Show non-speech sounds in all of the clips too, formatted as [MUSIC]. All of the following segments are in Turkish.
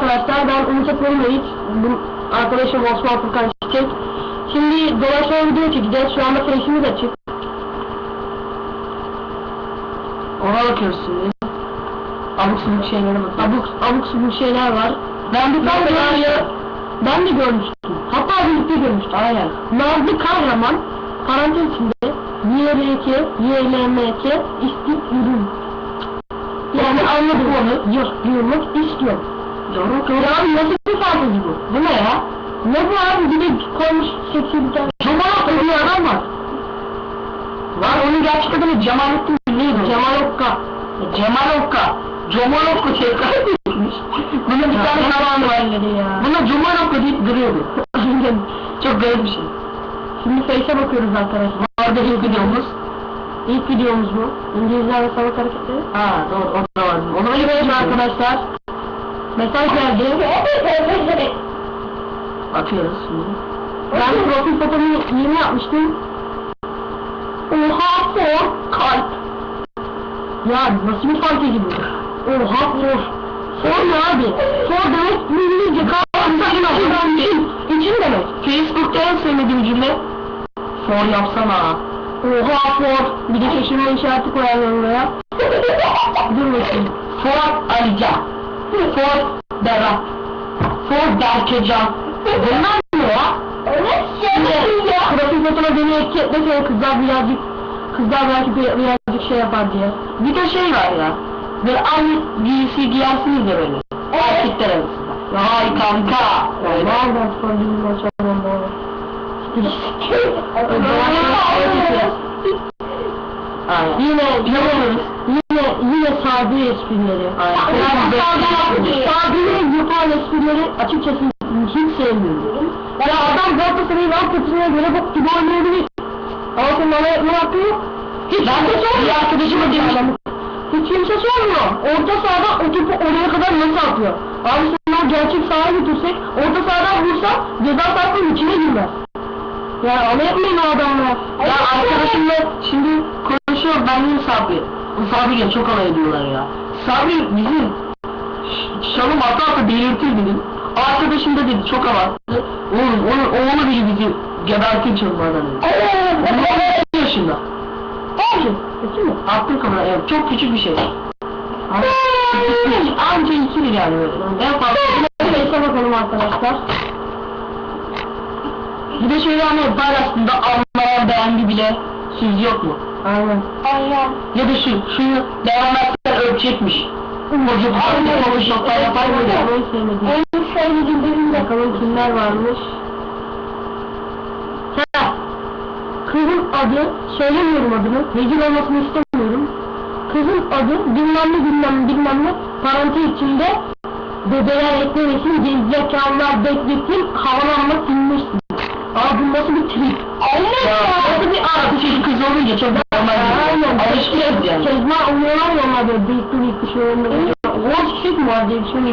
arkadaşlar ben Umut. Bu arkadaşım Osman Furkan Çiçek. Şimdi dolaşma video çekeceğiz. Şu anda face'imiz açık. Ona bakıyoruz şimdi. Abuk sabuk şeylere bakıyoruz. Abuk, abuk subuk şeyler var. Ben bir tane ya, ben de görmüştüm. Hatta birlikte görmüştüm. Aynen. Nazlı Kahraman parantez içinde YRK, YLMK istik ürün. Yani anladım onu. Yok, yürümek istiyor. Doğru. Ya abi nasıl bir fantezi bu? Bu ne ya? Ne bu abi? Bir de koymuş tane. Cemal diye bir adam var. Var onun gerçekten adı Cemalettin o? Cemal Okka. Cemal Okka. Cemal Okka tekrar etmiş. Bunun bir tane kanalı var. Buna Cemal Okka deyip duruyordu. [LAUGHS] Çok garip bir şey. Şimdi Face'e bakıyoruz arkadaşlar. Bu arada ilk videomuz. İlk videomuz bu. İngilizler ve savaş hareketleri. Ha doğru o da var. O zaman Evet ilk arkadaşlar. Mesaj geldi. Bakıyoruz şimdi. Ben profil fotomu yeni yapmıştım. Oha for kalp. Ya nasıl bir fantezi bu? Oha for. For ne abi? For demek İngilizce kahvaltı için, için demek. Facebook'ta en sevmediğim cümle For yapsana. Oha for. Bir de şaşırma işareti koyarlar oraya. Dur bakayım. For Alican. For Berat. For Berkecan. Bunlar ne ya? Şimdi profil fotona beni etiketlesene kızlar birazcık kızlar belki bir- birazcık şey yapar diye. Bir de şey var ya. Böyle aynı giysi giyersiniz de böyle. Erkekler arasında. Vay kanka. Böyle. Nereden sorduğum açalım doğru. Aynen. Yine yine yine sade esprileri. Yani Sadeleri yapan esprileri açıkçası hiç sevmiyorum. Ya adam Galatasaray'ın alt kötüsüne göre bok gibi oynayabilir. Ama yapma hakkı yok. Hiç kimse sormuyor. arkadaşıma demiştim. Hiç kimse sormuyor. Orta sahada o topu oraya kadar nasıl atıyor? Abi sen o gerçek sahaya götürsek orta sahadan vursa ceza sahasının içine girmez. Ya onu yapmayın o adamla. Ya arkadaşımla şimdi konuşuyor ben de Sabri. Bu Sabri'yle çok alay ediyorlar ya. Sabri bizim şalım ata ata delirtir dedim. Arkadaşım da dedi çok abarttı. Oğlum onun oğlu bile bizi gebertir çalmadan dedi. Onun 12 yaşında. Olsun. Kötü mü? Aklın kamera evet çok küçük bir şey. Anca ikidir yani böyle. En fazla. Neyse bakalım arkadaşlar. Bir de şöyle hani paylaştığında anlayan beğendi söz yok mu? Aynen. Aynen. Ya da şu, şunu devam etsen öpecekmiş. Hoca Aynen. bu şoklar yapar mı ya? En sevmediğim. En sevmediğim benim de. Bakalım kimler varmış. Ha. Kızın adı, söylemiyorum adını, rezil olmasını istemiyorum. Kızın adı bilmem ne bilmem ne bilmem ne parantez içinde bebeler eklemesin, gerizekalılar bekletin, havalanma silmişsin. Aa bu nasıl bir trip? Aynen Ya, Nasıl bir Aa, bu çocuk kız olunca çok normal. Aynen. Alışkınız yani. Kezma uyuyorlar ya onlar böyle büyük bir şey olmuyor. Kişi mi var diye bir şey mi?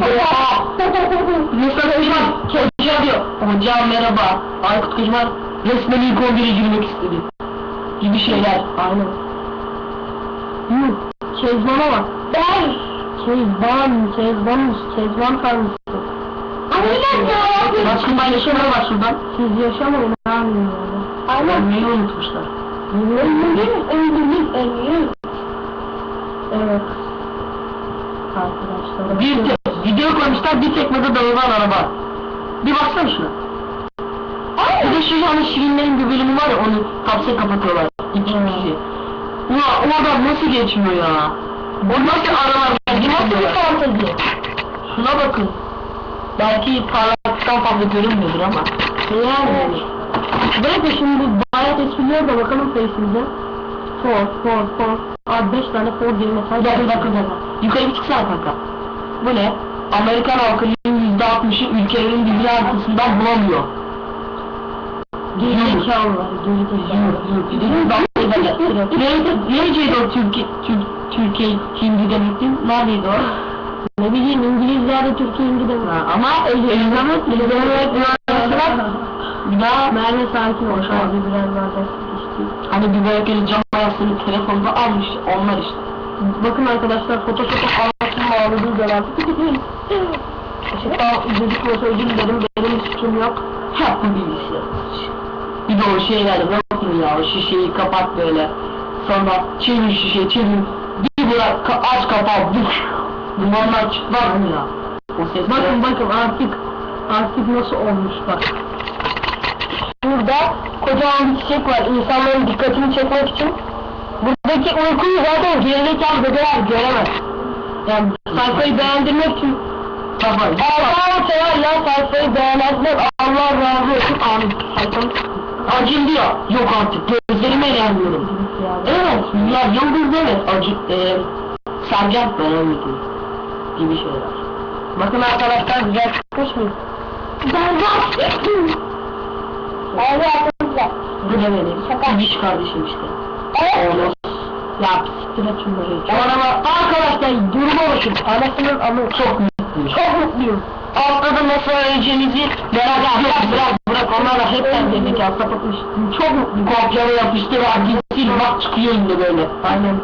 Mesela hocam, hocam diyor. Hocam merhaba. Aykut Kocaman resmen ilk 11'e girmek istedi. Gibi şeyler. Aynen. Yuh. Kezban'a bak. Ben. Kezban, Kezban'mış, Kezban tanrısı. Paylaşımlar var şuradan. Siz yaşamayın abi. Ölmeyi unutmuşlar. Öldürdüm, öldürdüm. Evet. Arkadaşlar. Bir de video koymuşlar bir tekmede dağılan araba. Bir baksana şuna. Bir de şu hani Şirinlerin bir bölümü var ya onu hapse kapatıyorlar. İki kişi. Ulan o adam nasıl geçmiyor ya? O nasıl aralar? Nasıl bir fantezi? Şuna bakın. Belki parlaklıktan fazla görünmüyordur ama. Yani. Bırakın şimdi bu bayat esprileri de bakalım face'imize. For, for, for. Abi 5 tane for mesaj Gel bir dakika. Yukarı bir çıksana kanka. Bu ne? Amerikan halkının yüzde altmışı ülkelerin bilgi haritasından bulamıyor. Gerizekalılar, gerizekalılar. Nereceydi o Türkiye, Türk, Türkiye Hindi demektin? Neredeydi o? Ne bileyim İngilizler de Türkiye İngilizce Ha, ama Mühendisler bir daha Merve sakin ol. Abi biraz daha geçti. hani bir böyle cam ayasını telefonda almış onlar işte. Bakın arkadaşlar Photoshop'a anlatım bağladığı zaman. Açıkta izledikleri özür dilerim. Benim suçum yok. Hep bu bilgisayar. Bir de o şeyler bakın ya o şişeyi kapat böyle. Sonra çevir şişeyi çevir. Bir bırak aç kapağı. Dumanlar çıkmaz mı ya? O ses Bakın bakın artık artık nasıl olmuş bak. Burada kocaman bir çiçek var insanların dikkatini çekmek için. Buradaki uykuyu zaten gerizekalı bebeler göremez. Yani sayfayı beğendirmek için Kapat. Allah'a severler sayfayı beğenmezler Allah razı olsun amin. Sayfamız Acil diyor. Yok artık gözlerime inanmıyorum. Evet ya Yıldız evet acı e, Sercan beğenmedi gibi şeyler. Bakın arkadaşlar güzel çıkmış mı? Berbat. Evet. Bu da benim. Şaka. İbiş kardeşim işte. Evet. Oğlum. Ya siktir et şunları. O araba arkadaşlar duruma bakın. Anasının amı. Çok mutluyum. Çok mutluyum. Altta da nasıl öğreneceğinizi merak ediyorum. Bırak bırak onlar da hepten dedik ya sapıtmış. Çok mutluyum. Kopyala yapıştır hadi sil bak çıkıyor yine böyle. Aynen.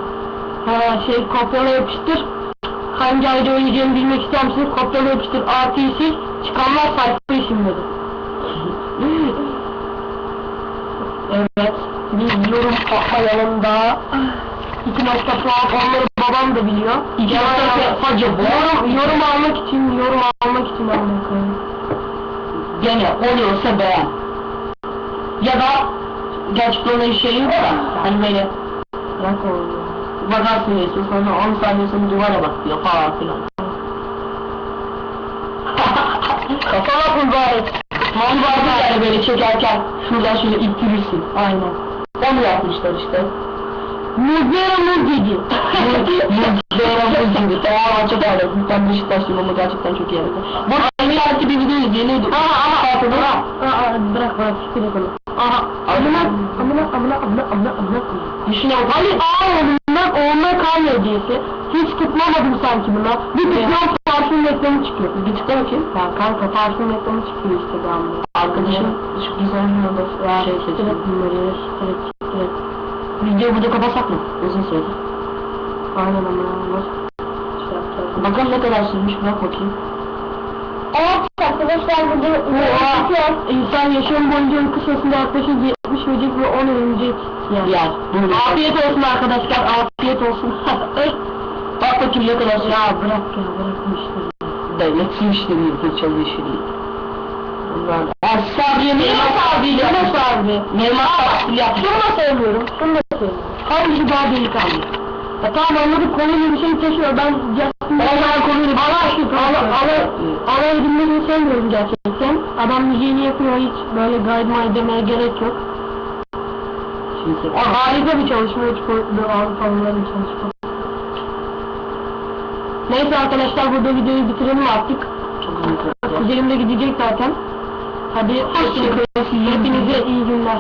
Ha şey kopyala yapıştır. Hangi ayda oynayacağını bilmek ister misiniz? Kopyala yapıştır artıyı sil. Çıkanlar sayfayı silmedi. evet. Bir yorum atmayalım daha. İki nokta puan onları babam da biliyor. İki nokta sadece bu. yorum, yorum almak için, yorum almak için almak Gene oluyorsa beğen. Ya da gerçekten öyle şey yok da hani böyle Bırak oğlum. Bakarsın diyorsun sonra 10 saniye sonra duvara bak diyor falan filan. Kafa bak mübarek. Tam vardı yani böyle çekerken şuradan şöyle ittirirsin. Aynen. Onu yapmışlar işte. Muzera muzeci. Muzera Muzgibi. [LAUGHS] Tamam çok ağladım. Ben Beşiktaşlıyım ama gerçekten çok iyi yaptı. Bu Emir Alti bir video neydi? Aha aha. Farkında Aa, aa, bırak bırak et onu. Aha. Amına amına amına amına amına amına. Düşüne bak. Ali ağa oğlundan oğluna kan hediyesi. Hiç tutmamadım sanki buna. Bir tıklam parfüm reklamı çıkıyor. Bir tıkla bakayım. Ya kanka parfüm reklamı çıkıyor Instagram'da. Arkadaşım sürpriz olmuyor da Ya şey seçiyor. bunları ya siktir et siktir et. Videoyu burada kapatsak mı? Uzun süre. Aynen ama nasıl? Bakalım ne kadar sürmüş bırak bakayım. Arkadaşlar burada İnsan yaşam boyunca uyku sırasında yaklaşık 70 böcek ve 10 örümcek yer. Yer. Afiyet olsun arkadaşlar, afiyet olsun. [LAUGHS] Bak bakayım ne kadar ya bırak ya, bırak bu işleri. Devlet su işleri, fırçalı işleri. Bunlar. Sabriye Mehmet abi. Yunus abi. Mehmet abi yapmış. Şunu da söylüyorum, şunu da söylüyorum. Hangisi daha delikanlı? Ya tamam anladık konuyla bir şey taşıyor. Ben Justin Onlar konuyla ala ala ala ala edilmesini sevmiyorum gerçekten. Adam müziğini yapıyor hiç böyle guide demeye gerek yok. Şimdi O harika bir çalışma, boyutlu Avrupalıların çalışma. Neyse arkadaşlar burada videoyu bitirelim artık. çok. Üzerimde gidecek zaten. Hadi hoşçakalın. Hepinize iyi günler.